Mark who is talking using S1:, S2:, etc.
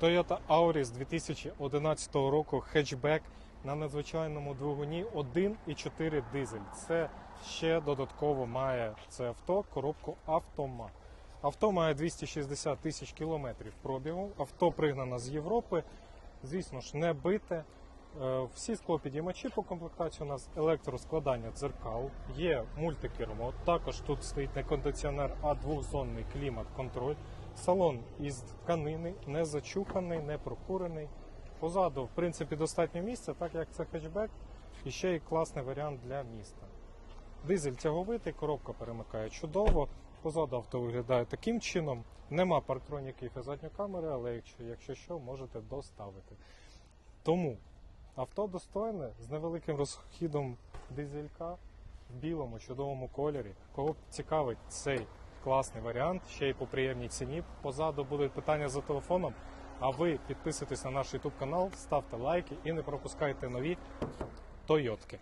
S1: Toyota Auris 2011 року хетчбек на надзвичайному двигуні 1,4 дизель. Це ще додатково має це авто коробку автомат. Авто має 260 тисяч кілометрів пробігу. Авто пригнано з Європи. Звісно ж, не бите. Е, Всі склопідіймачі по комплектації у нас електроскладання дзеркал, є мультикермо. Також тут стоїть не кондиціонер, а двохзонний клімат-контроль. Салон із тканини, не зачуханий, не прокурений. Позаду, в принципі, достатньо місця, так як це хетчбек, і ще й класний варіант для міста. Дизель тяговитий, коробка перемикає чудово. Позаду авто виглядає таким чином. Нема парктроніків і задньої камери, але якщо, якщо що, можете доставити. Тому авто достойне з невеликим розхідом дизелька в білому чудовому кольорі. Кого цікавить цей класний варіант, ще й по приємній ціні. Позаду будуть питання за телефоном. А ви підписуйтесь на наш YouTube канал, ставте лайки і не пропускайте нові Тойотки.